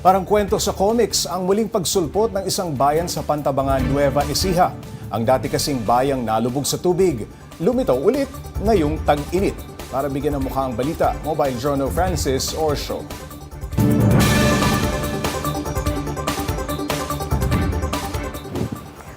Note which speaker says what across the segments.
Speaker 1: Parang kwento sa comics, ang muling pagsulpot ng isang bayan sa Pantabangan, Nueva Ecija. Ang dati kasing bayang nalubog sa tubig, lumitaw ulit ngayong tag-init. Para bigyan ng mukha ang balita, Mobile Journal Francis Orsho.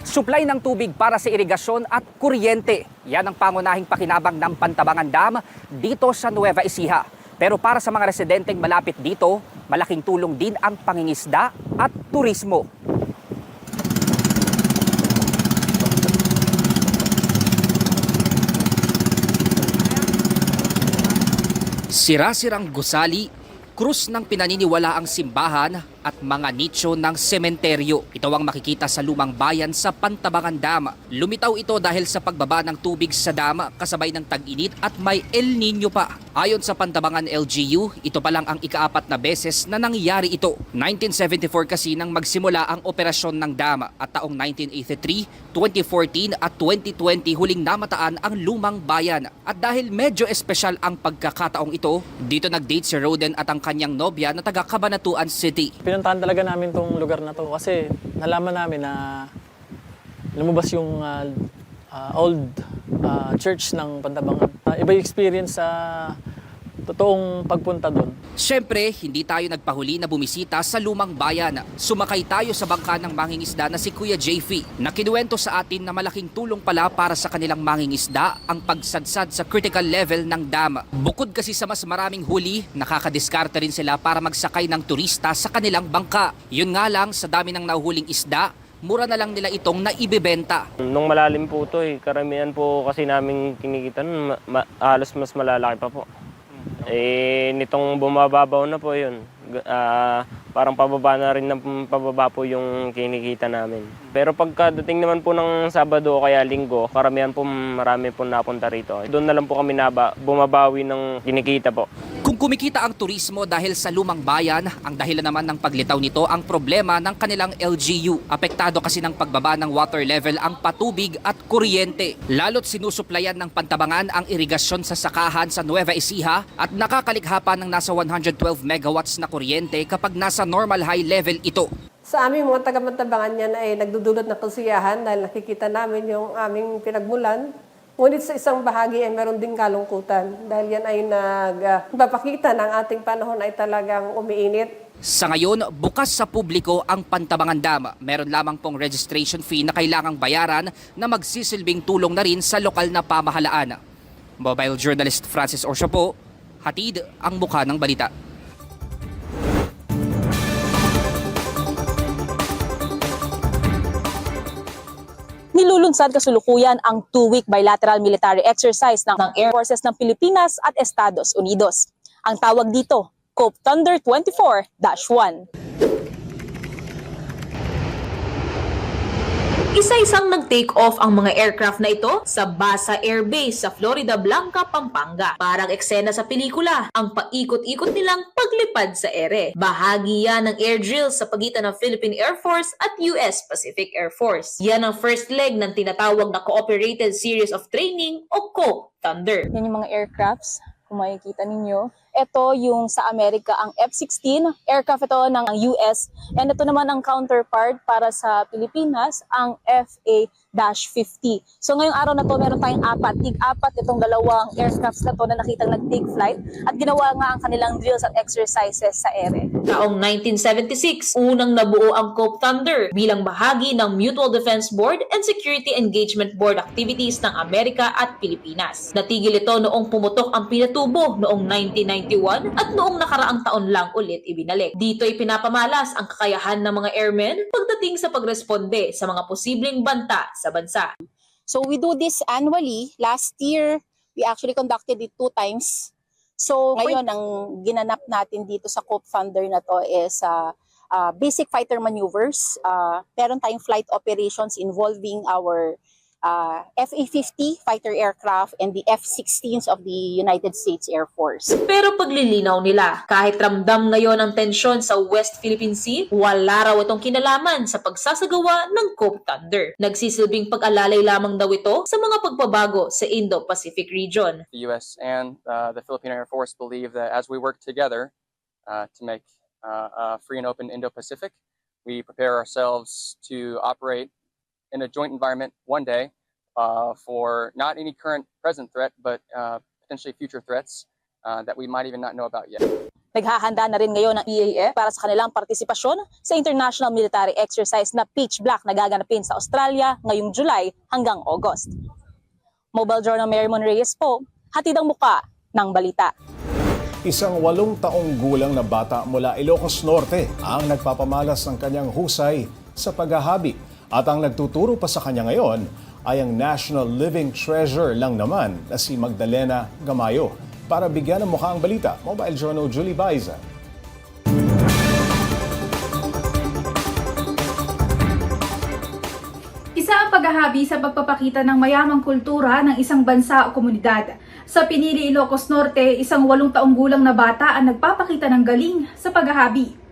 Speaker 2: Supply ng tubig para sa irigasyon at kuryente. Yan ang pangunahing pakinabang ng Pantabangan Dam dito sa Nueva Ecija. Pero para sa mga residenteng malapit dito, malaking tulong din ang pangingisda at turismo. Sira-sirang gusali, krus ng pinaniniwalaang simbahan at mga nicho ng sementeryo. Ito ang makikita sa lumang bayan sa Pantabangan Dam. Lumitaw ito dahil sa pagbaba ng tubig sa dam kasabay ng tag-init at may El Nino pa. Ayon sa Pantabangan LGU, ito pa lang ang ikaapat na beses na nangyari ito. 1974 kasi nang magsimula ang operasyon ng dam at taong 1983, 2014 at 2020 huling namataan ang lumang bayan. At dahil medyo espesyal ang pagkakataong ito, dito nag-date si Roden at ang kanyang nobya na taga Cabanatuan City.
Speaker 3: Pinuntahan talaga namin tong lugar na to kasi nalaman namin na lumabas yung ah, ah, old ah, church ng Pantabangan. Ah, iba yung experience sa totoong pagpunta doon.
Speaker 2: Siyempre, hindi tayo nagpahuli na bumisita sa lumang bayan. Sumakay tayo sa bangka ng mangingisda na si Kuya JF na kinuwento sa atin na malaking tulong pala para sa kanilang mangingisda ang pagsadsad sa critical level ng dam. Bukod kasi sa mas maraming huli, nakakadiskarte rin sila para magsakay ng turista sa kanilang bangka. Yun nga lang, sa dami ng nahuhuling isda, mura na lang nila itong naibebenta.
Speaker 4: Nung malalim po ito eh, karamihan po kasi namin kinikita nun, ma- ma- halos mas malalaki pa po. Eh, nitong bumababaw na po yun, ah, parang pababa na rin ng pababa po yung kinikita namin. Pero pagkadating naman po ng Sabado o kaya Linggo, karamihan po marami po napunta rito. Doon na lang po kami naba, bumabawi ng kinikita po.
Speaker 2: Kung kumikita ang turismo dahil sa lumang bayan, ang dahilan naman ng paglitaw nito ang problema ng kanilang LGU. Apektado kasi ng pagbaba ng water level ang patubig at kuryente. Lalo't sinusuplayan ng pantabangan ang irigasyon sa sakahan sa Nueva Ecija at nakakalikha pa ng nasa 112 megawatts na kuryente kapag nasa normal high level ito.
Speaker 5: Sa aming mga taga-Mantabangan yan ay nagdudulot ng kasiyahan dahil nakikita namin yung aming pinagmulan. Ngunit sa isang bahagi ay meron ding kalungkutan dahil yan ay nagpapakita ng ating panahon ay talagang umiinit.
Speaker 2: Sa ngayon, bukas sa publiko ang Pantabangan Dam. Meron lamang pong registration fee na kailangang bayaran na magsisilbing tulong na rin sa lokal na pamahalaan. Mobile journalist Francis Orsio po, hatid ang mukha ng balita.
Speaker 6: Nilulunsad kasulukuyan ang two-week bilateral military exercise ng, ng Air Forces ng Pilipinas at Estados Unidos. Ang tawag dito, Cope Thunder 24-1.
Speaker 7: Isa-isang nag-take off ang mga aircraft na ito sa Basa Air Base sa Florida Blanca, Pampanga. Parang eksena sa pelikula, ang paikot-ikot nilang paglipad sa ere. Bahagi yan ng air drills sa pagitan ng Philippine Air Force at US Pacific Air Force. Yan ang first leg ng tinatawag na Cooperated Series of Training o COPE Thunder.
Speaker 6: Yan yung mga aircrafts, kung makikita ninyo. Ito yung sa Amerika, ang F-16. Aircraft ito ng US. And ito naman ang counterpart para sa Pilipinas, ang FA-50. So ngayong araw na to, meron tayong apat. Tig-apat itong dalawang aircrafts na to na nakitang nag-take flight. At ginawa nga ang kanilang drills at exercises sa ere.
Speaker 7: Taong 1976, unang nabuo ang COPE Thunder bilang bahagi ng Mutual Defense Board and Security Engagement Board activities ng Amerika at Pilipinas. Natigil ito noong pumutok ang pinatubo noong 1991 at noong nakaraang taon lang ulit ibinalik. Dito ay pinapamalas ang kakayahan ng mga airmen pagdating sa pagresponde sa mga posibleng banta sa bansa.
Speaker 6: So we do this annually. Last year, we actually conducted it two times. So ngayon, ang ginanap natin dito sa Cope Thunder na to is uh, uh, basic fighter maneuvers. Uh, meron tayong flight operations involving our uh, FA-50 fighter aircraft and the F-16s of the United States Air Force.
Speaker 7: Pero paglilinaw nila, kahit ramdam ngayon ang tensyon sa West Philippine Sea, wala raw itong kinalaman sa pagsasagawa ng Cope Thunder. Nagsisilbing pag-alalay lamang daw ito sa mga pagbabago sa Indo-Pacific region.
Speaker 8: the U.S. and uh, the Philippine Air Force believe that as we work together uh, to make uh, uh, free and open Indo-Pacific. We prepare ourselves to operate in a joint environment one day uh, for not any current present threat, but uh, potentially future threats uh, that we might even not know about yet.
Speaker 6: Naghahanda na rin ngayon ng EAF para sa kanilang partisipasyon sa international military exercise na Pitch Black na gaganapin sa Australia ngayong July hanggang August. Mobile Journal Mary Mon Reyes po, hatid ang muka ng balita.
Speaker 1: Isang walong taong gulang na bata mula Ilocos Norte ang nagpapamalas ng kanyang husay sa paghahabi. At ang nagtuturo pa sa kanya ngayon ay ang National Living Treasure lang naman na si Magdalena Gamayo. Para bigyan ng mukha ang balita, Mobile Journal Julie Baiza.
Speaker 9: Isa ang paghahabi sa pagpapakita ng mayamang kultura ng isang bansa o komunidad. Sa Pinili, Ilocos Norte, isang walong taong gulang na bata ang nagpapakita ng galing sa paghahabi.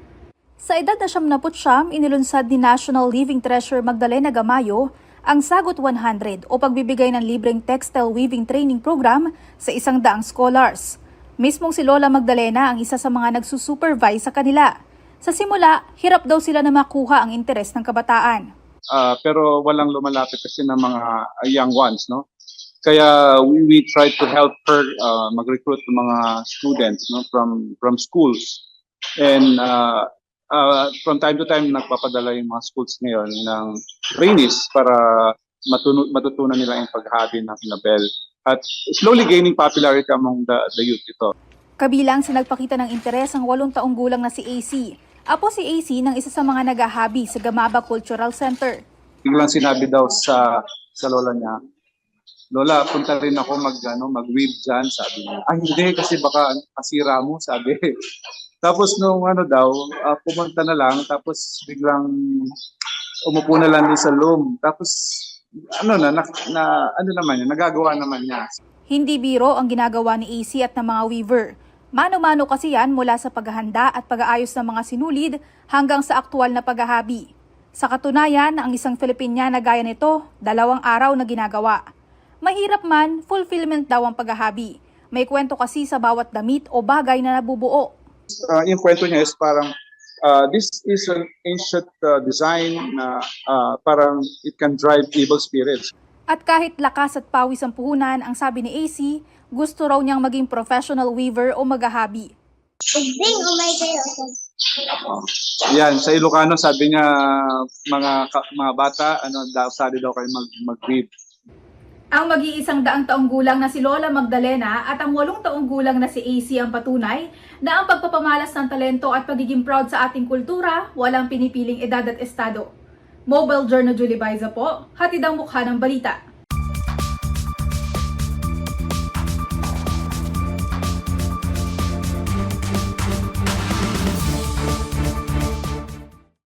Speaker 9: Sa edad na siyam na putsyam, inilunsad ni National Living Treasure Magdalena Gamayo ang Sagot 100 o pagbibigay ng libreng textile weaving training program sa isang daang scholars. Mismong si Lola Magdalena ang isa sa mga nagsusupervise sa kanila. Sa simula, hirap daw sila na makuha ang interes ng kabataan.
Speaker 10: Ah, pero walang lumalapit kasi ng mga uh, young ones, no? Kaya we, we try to help her uh, mag-recruit ng mga students no from from schools. And uh, uh, from time to time nagpapadala yung mga schools ngayon ng trainees para matunu- matutunan nila yung paghabi ng Nobel. At slowly gaining popularity among the, the youth ito.
Speaker 9: Kabilang sa nagpakita ng interes ang walong taong gulang na si AC. Apo si AC ng isa sa mga nagahabi sa Gamaba Cultural Center.
Speaker 10: biglang sinabi daw sa sa lola niya, Lola, punta rin ako mag, ano, mag-weave dyan, sabi niya. Ah, hindi, kasi baka kasira mo, sabi. tapos nung ano daw, ah, pumunta na lang, tapos biglang umupo na lang din sa loom. Tapos, ano na, na, na ano naman niya, nagagawa naman niya.
Speaker 9: Hindi biro ang ginagawa ni AC at ng mga weaver. Mano-mano kasi yan mula sa paghahanda at pag-aayos ng mga sinulid hanggang sa aktual na paghahabi. Sa katunayan, ang isang Filipina na gaya nito, dalawang araw na ginagawa. Mahirap man, fulfillment daw ang paghahabi. May kwento kasi sa bawat damit o bagay na nabubuo.
Speaker 10: Ah, yung kwento niya is parang, ah, this is an ancient ah, design na ah, parang it can drive evil spirits.
Speaker 9: At kahit lakas at pawis ang puhunan, ang sabi ni AC, gusto raw niyang maging professional weaver o maghahabi.
Speaker 10: Yan, sa Ilocano sabi niya mga ka- mga bata ano daw sabi daw kayo mag mag-weave.
Speaker 9: Ang mag-iisang daang taong gulang na si Lola Magdalena at ang walong taong gulang na si AC ang patunay na ang pagpapamalas ng talento at pagiging proud sa ating kultura, walang pinipiling edad at estado. Mobile Journal Julie Baiza po, hatid ang mukha ng balita.